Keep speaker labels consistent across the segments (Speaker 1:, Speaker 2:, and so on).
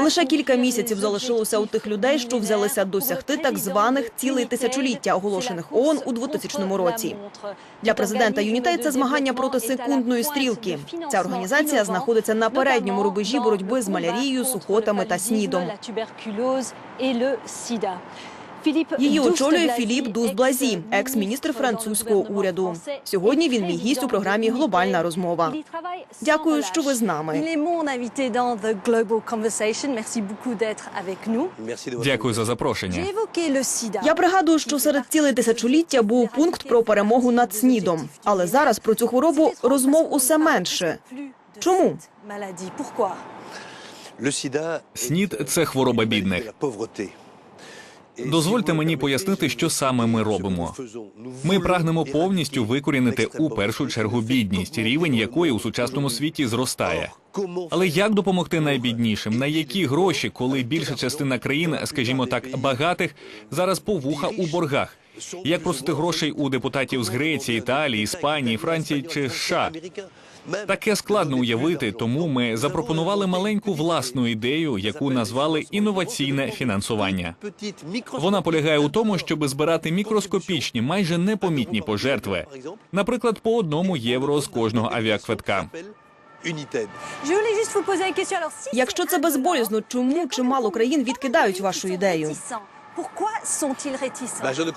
Speaker 1: Лише кілька місяців залишилося у тих людей, що взялися досягти так званих цілей тисячоліття, оголошених ООН у 2000 році. Для президента Юнітей це змагання проти секундної стрілки. Ця організація знаходиться на передньому рубежі боротьби з малярією, сухотами та снідом. Її очолює Філіп Дузблазі, екс-міністр французького уряду. Сьогодні він мій гість у програмі Глобальна розмова. Дякую, що ви з нами.
Speaker 2: Дякую за запрошення.
Speaker 1: Я пригадую, що серед цілей тисячоліття був пункт про перемогу над снідом. Але зараз про цю хворобу розмов усе менше. Чому?
Speaker 2: СНІД – це хвороба бідних. Дозвольте мені пояснити, що саме ми робимо. Ми прагнемо повністю викорінити у першу чергу бідність, рівень якої у сучасному світі зростає. Але як допомогти найбіднішим? На які гроші, коли більша частина країн, скажімо так, багатих, зараз по вуха у боргах? Як просити грошей у депутатів з Греції, Італії, Іспанії, Франції чи США? Таке складно уявити, тому ми запропонували маленьку власну ідею, яку назвали інноваційне фінансування. Вона полягає у тому, щоб збирати мікроскопічні, майже непомітні пожертви, наприклад, по одному євро з кожного авіаквитка.
Speaker 1: Якщо це безболізно, чому чимало країн відкидають вашу ідею?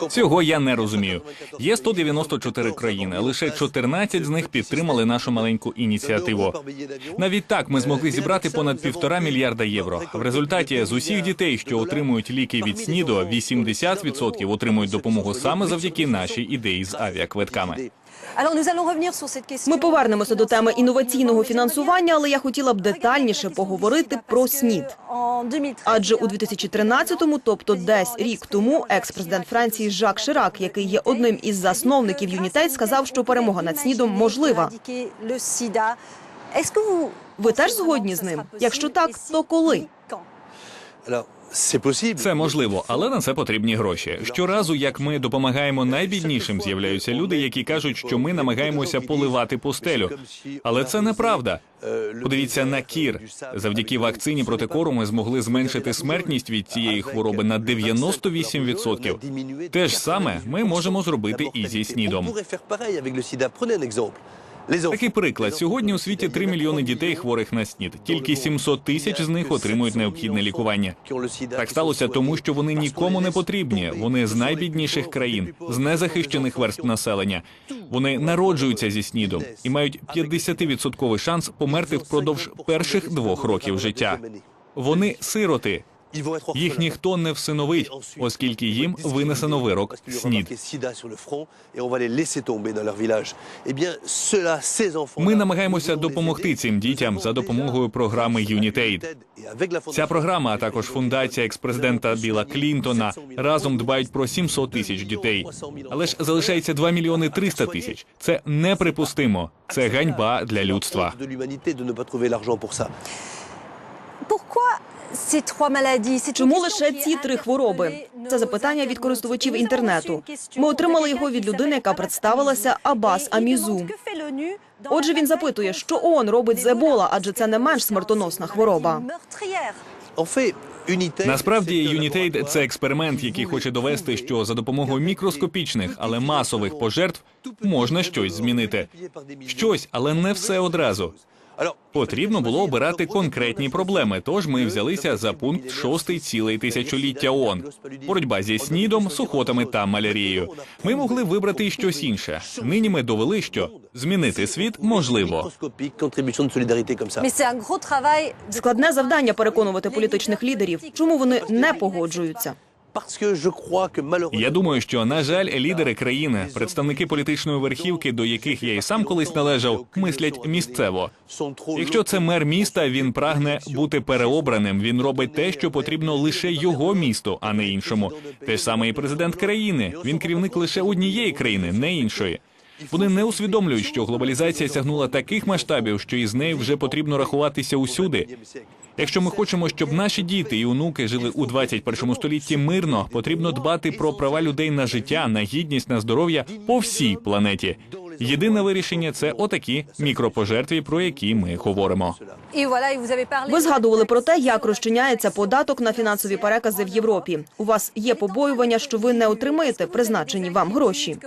Speaker 2: Цього я не розумію. Є 194 країни, лише 14 з них підтримали нашу маленьку ініціативу. Навіть так ми змогли зібрати понад півтора мільярда євро. В результаті з усіх дітей, що отримують ліки від СНІДу, 80% отримують допомогу саме завдяки нашій ідеї з авіаквитками.
Speaker 1: Ми повернемося до теми інноваційного фінансування, але я хотіла б детальніше поговорити про снід. Адже у 2013-му, тобто десь рік тому, екс-президент Франції Жак Ширак, який є одним із засновників Юнітейт, сказав, що перемога над снідом можлива. Ви теж згодні з ним? Якщо так, то коли?
Speaker 2: Це можливо, але на це потрібні гроші. Щоразу, як ми допомагаємо найбіднішим, з'являються люди, які кажуть, що ми намагаємося поливати пустелю. Але це неправда. Подивіться на кір. Завдяки вакцині проти кору ми змогли зменшити смертність від цієї хвороби на 98%. Те ж саме ми можемо зробити і зі снідом. Такий приклад. Сьогодні у світі 3 мільйони дітей хворих на снід. Тільки 700 тисяч з них отримують необхідне лікування. Так сталося тому, що вони нікому не потрібні. Вони з найбідніших країн, з незахищених верств населення. Вони народжуються зі снідом і мають 50% шанс померти впродовж перших двох років життя. Вони сироти. Їх ніхто не всиновить, оскільки їм винесено вирок СНІД. Ми намагаємося допомогти цим дітям за допомогою програми Юнітейд. Ця програма, а також фундація експрезидента Біла Клінтона разом дбають про 700 тисяч дітей. Але ж залишається 2 мільйони 300 тисяч. Це неприпустимо. Це ганьба для людства.
Speaker 1: Чому лише ці три хвороби? Це запитання від користувачів інтернету. Ми отримали його від людини, яка представилася Абас Амізу. Отже, він запитує, що ООН робить з Ебола, адже це не менш смертоносна хвороба.
Speaker 2: Насправді Юнітейд це експеримент, який хоче довести, що за допомогою мікроскопічних, але масових пожертв можна щось змінити. Щось, але не все одразу. Потрібно було обирати конкретні проблеми. Тож ми взялися за пункт шостий цілий тисячоліття ООН. боротьба зі снідом, сухотами та малярією. Ми могли вибрати щось інше. Нині ми довели, що змінити світ можливо.
Speaker 1: Складне завдання переконувати політичних лідерів, чому вони не погоджуються.
Speaker 2: Я думаю, що на жаль, лідери країни, представники політичної верхівки, до яких я і сам колись належав, мислять місцево. Якщо це мер міста, він прагне бути переобраним. Він робить те, що потрібно лише його місту, а не іншому. Те ж саме і президент країни. Він керівник лише однієї країни, не іншої. Вони не усвідомлюють, що глобалізація сягнула таких масштабів, що із нею вже потрібно рахуватися усюди. Якщо ми хочемо, щоб наші діти і онуки жили у 21 столітті мирно, потрібно дбати про права людей на життя, на гідність, на здоров'я по всій планеті. Єдине вирішення це отакі мікропожертві, про які ми говоримо.
Speaker 1: Ви згадували про те, як розчиняється податок на фінансові перекази в Європі. У вас є побоювання, що ви не отримаєте призначені вам гроші.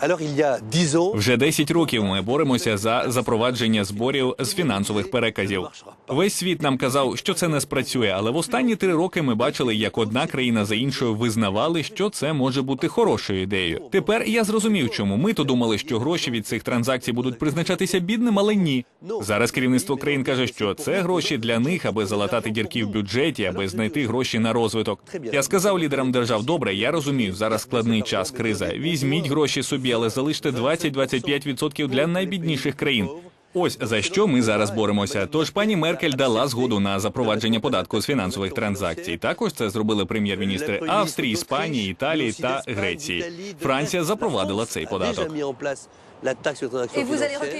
Speaker 3: Que vous n'allez pas pouvoir recueillir les fonds que vous espériez là-dessus.
Speaker 4: Alors il y a 10 ans,
Speaker 2: Вже 10 років ми боремося за запровадження зборів з фінансових переказів. Весь світ нам казав, що це не спрацює, але в останні три роки ми бачили, як одна країна за іншою визнавали, що це може бути хорошою ідеєю. Тепер я зрозумів, чому ми то думали, що гроші від цих транзакцій будуть призначатися бідним, але ні. Зараз керівництво країн каже, що це гроші для них, аби залатати дірки в бюджеті, аби знайти гроші на розвиток. Я сказав лідерам держав: добре, я розумію, зараз складний час, криза. Візьміть гроші собі, але залиште 20-25% для найбідніших країн. Ось за що ми зараз боремося. Тож пані Меркель дала згоду на запровадження податку з фінансових транзакцій. Також це зробили прем'єр-міністри Австрії, Іспанії, Італії та Греції. Франція запровадила цей податок.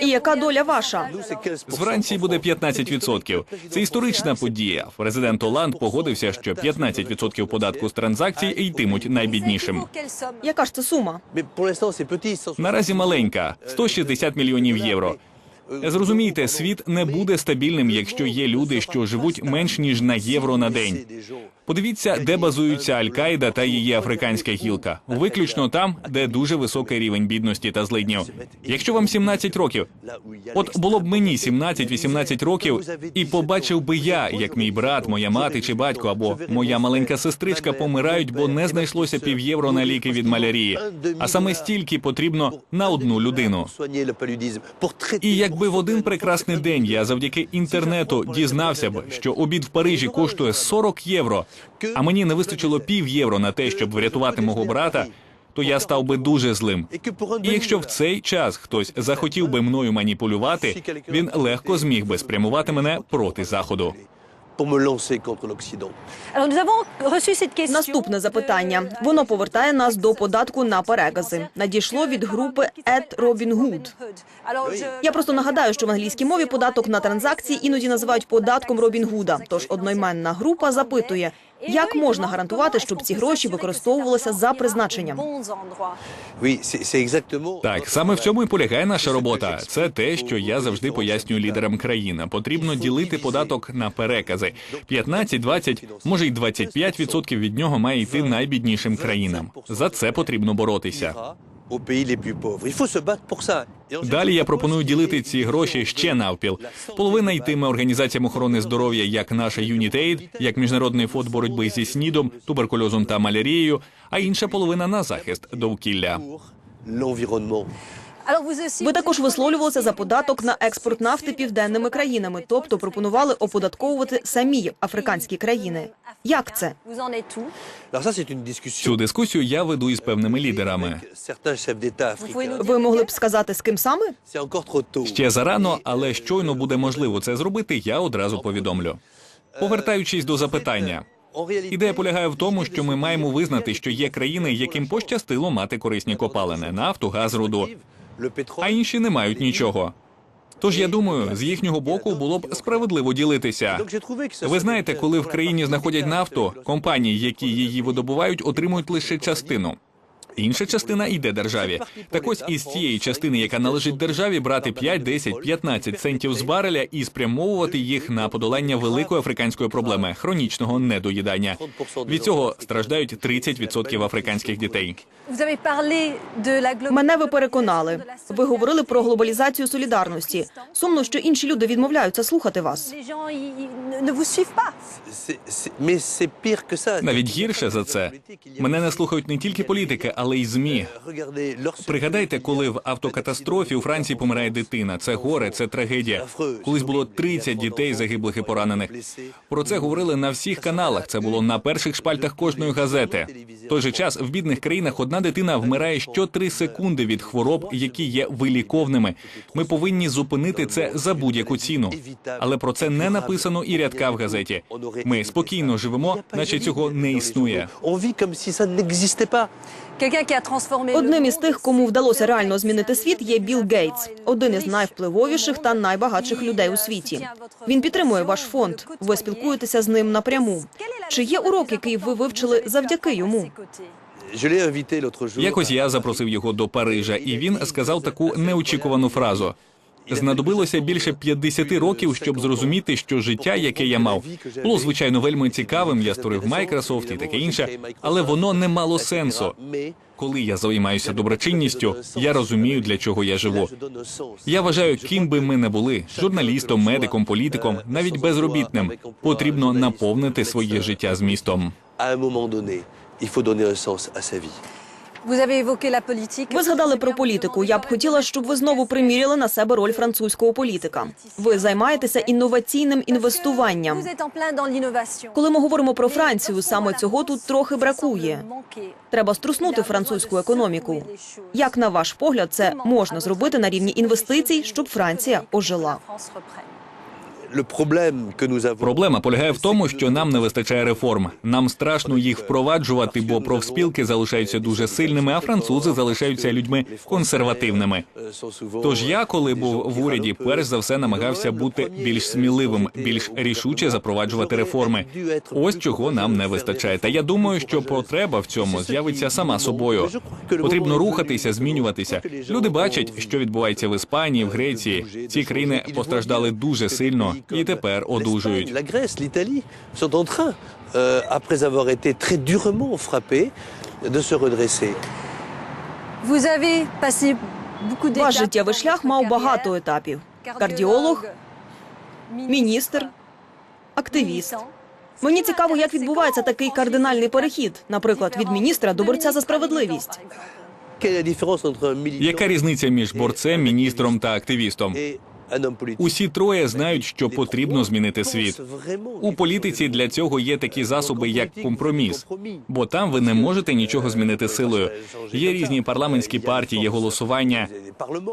Speaker 1: І яка доля ваша?
Speaker 2: З Франції буде 15%. Це історична подія. Президент Оланд погодився, що 15% податку з транзакцій йтимуть найбіднішим.
Speaker 1: Яка ж це сума?
Speaker 2: Наразі маленька 160 мільйонів євро. Зрозумійте, світ не буде стабільним, якщо є люди, що живуть менш ніж на євро на день. Подивіться, де базуються Аль-Каїда та її африканська гілка. Виключно там, де дуже високий рівень бідності та злиднів. Якщо вам 17 років, от було б мені 17-18 років, і побачив би я, як мій брат, моя мати чи батько або моя маленька сестричка помирають, бо не знайшлося пів євро на ліки від малярії. А саме стільки потрібно на одну людину. І якби в один прекрасний день я завдяки інтернету дізнався б, що обід в Парижі коштує 40 євро, а мені не вистачило пів євро на те, щоб врятувати мого брата, то я став би дуже злим. І якщо в цей час хтось захотів би мною маніпулювати, він легко зміг би спрямувати мене проти заходу.
Speaker 4: pour me lancer contre l'Occident.
Speaker 3: Alors nous avons reçu cette question.
Speaker 1: Наступне запитання. Воно повертає нас до податку на перекази. Надійшло від групи Ed Robin Hood. Я просто нагадаю, що в англійській мові податок на транзакції іноді називають податком Робін Гуда. Тож одноіменна група запитує, як можна гарантувати, щоб ці гроші використовувалися за призначенням.
Speaker 2: Так, саме в цьому і полягає наша робота. Це те, що я завжди пояснюю лідерам країн. Потрібно ділити податок на перекази. 15, 20, може й 25% від нього має йти найбіднішим країнам. За це потрібно боротися. Далі я пропоную ділити ці гроші ще навпіл. Половина йтиме організаціям охорони здоров'я, як наша UnitAid, як міжнародний фонд боротьби зі снідом, туберкульозом та малярією, а інша половина на захист довкілля.
Speaker 1: Ви також висловлювалися за податок на експорт нафти південними країнами, тобто пропонували оподатковувати самі африканські країни. Як це?
Speaker 2: Цю дискусію я веду із певними лідерами.
Speaker 1: Ви могли б сказати, з ким саме?
Speaker 2: Ще зарано, але щойно буде можливо це зробити, я одразу повідомлю. Повертаючись до запитання. Ідея полягає в тому, що ми маємо визнати, що є країни, яким пощастило мати корисні копалини, нафту, газ, руду. А інші не мають нічого. Тож я думаю, з їхнього боку було б справедливо ділитися. Ви знаєте, коли в країні знаходять нафту, компанії, які її видобувають, отримують лише частину. Інша частина йде державі. Так ось із цієї частини, яка належить державі, брати 5, 10, 15 центів з бареля і спрямовувати їх на подолання великої африканської проблеми хронічного недоїдання. Від цього страждають 30% африканських дітей.
Speaker 1: Мене ви переконали. Ви говорили про глобалізацію солідарності. Сумно, що інші люди відмовляються слухати вас.
Speaker 2: Навіть гірше за це. Мене не слухають не тільки політики, але й змі.
Speaker 4: Regardez,
Speaker 2: Пригадайте, коли в автокатастрофі у Франції помирає дитина. Це горе, це трагедія. Колись було 30 дітей загиблих і поранених. Про це говорили на всіх каналах. Це було на перших шпальтах кожної газети. В той же час в бідних країнах одна дитина вмирає що 3 секунди від хвороб, які є виліковними. Ми повинні зупинити це за будь-яку ціну. Але про це не написано і рядка в газеті. Ми спокійно живемо, наче цього не існує.
Speaker 1: Одним із тих, кому вдалося реально змінити світ, є Білл Гейтс, один із найвпливовіших та найбагатших людей у світі. Він підтримує ваш фонд. Ви спілкуєтеся з ним напряму. Чи є урок, який ви вивчили завдяки йому?
Speaker 2: Якось я запросив його до Парижа, і він сказав таку неочікувану фразу. Знадобилося більше 50 років, щоб зрозуміти, що життя, яке я мав, було звичайно вельми цікавим. Я створив Microsoft і таке інше, але воно не мало сенсу. Коли я займаюся доброчинністю, я розумію, для чого я живу. Я вважаю, ким би ми не були журналістом, медиком, політиком, навіть безробітним, потрібно наповнити своє життя змістом.
Speaker 4: À un moment donné, il faut.
Speaker 1: Ви згадали про політику. Я б хотіла, щоб ви знову приміряли на себе роль французького політика. Ви займаєтеся інноваційним інвестуванням. Коли ми говоримо про Францію, саме цього тут трохи бракує. Треба струснути французьку економіку. Як на ваш погляд, це можна зробити на рівні інвестицій, щоб Франція ожила?
Speaker 2: Проблема полягає в тому, що нам не вистачає реформ. Нам страшно їх впроваджувати, бо профспілки залишаються дуже сильними, а французи залишаються людьми консервативними. Тож я, коли був в уряді, перш за все намагався бути більш сміливим, більш рішуче запроваджувати реформи. Ось чого нам не вистачає. Та я думаю, що потреба в цьому з'явиться сама собою. Потрібно рухатися, змінюватися. Люди бачать, що відбувається в Іспанії, в Греції. Ці країни постраждали дуже сильно і тепер одужують.
Speaker 4: La Grèce, l'Italie sont en train, euh, après avoir été très durement frappés, de se redresser.
Speaker 3: Vous avez passé beaucoup d'étapes
Speaker 1: Ваш життєвий шлях мав багато етапів: кардіолог, міністр, активіст. Мені цікаво, як відбувається такий кардинальний перехід, наприклад, від міністра до борця за справедливість.
Speaker 2: Яка різниця між борцем, міністром та активістом? Усі троє знають, що потрібно змінити світ. У політиці для цього є такі засоби, як компроміс. Бо там ви не можете нічого змінити силою. Є різні парламентські партії, є голосування.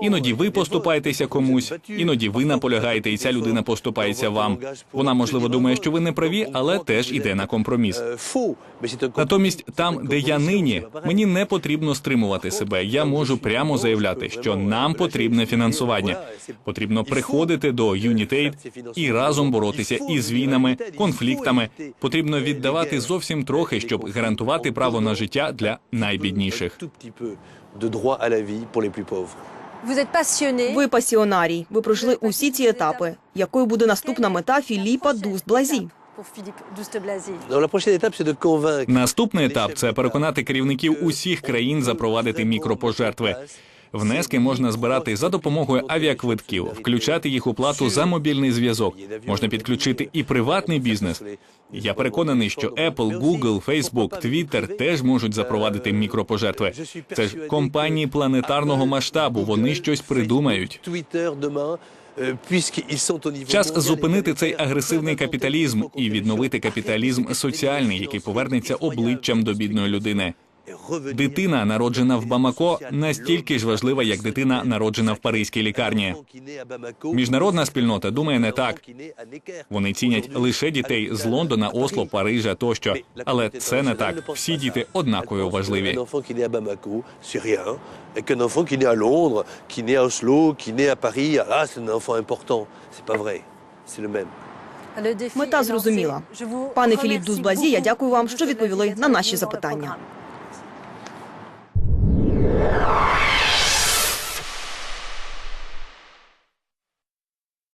Speaker 2: Іноді ви поступаєтеся комусь, іноді ви наполягаєте, і ця людина поступається вам. Вона можливо думає, що ви не праві, але теж іде на компроміс. Натомість, там, де я нині, мені не потрібно стримувати себе. Я можу прямо заявляти, що нам потрібне фінансування. Потрібно приходити до Unitate і разом боротися із війнами, конфліктами. Потрібно віддавати зовсім трохи, щоб гарантувати право на життя для найбідніших.
Speaker 1: Ви пасіонарій. Ви пройшли усі ці етапи. Якою буде наступна мета Філіпа
Speaker 4: de convaincre
Speaker 2: Наступний етап це переконати керівників усіх країн запровадити мікропожертви. Внески можна збирати за допомогою авіаквитків, включати їх у плату за мобільний зв'язок. Можна підключити і приватний бізнес. Я переконаний, що Apple, Google, Facebook, Twitter теж можуть запровадити мікропожертви. Це ж компанії планетарного масштабу. Вони щось придумають.
Speaker 4: Sont
Speaker 2: Час зупинити цей агресивний капіталізм і відновити капіталізм соціальний, який повернеться обличчям до бідної людини. Дитина, народжена в Бамако, настільки ж важлива, як дитина, народжена в паризькій лікарні. Міжнародна спільнота думає не так. Вони цінять лише дітей з Лондона, Осло, Парижа тощо. Але це не так. Всі діти однаково важливі.
Speaker 1: Мета зрозуміла. Пане Філіп Дузблазі, я дякую вам, що відповіли на наші запитання.
Speaker 3: Yeah.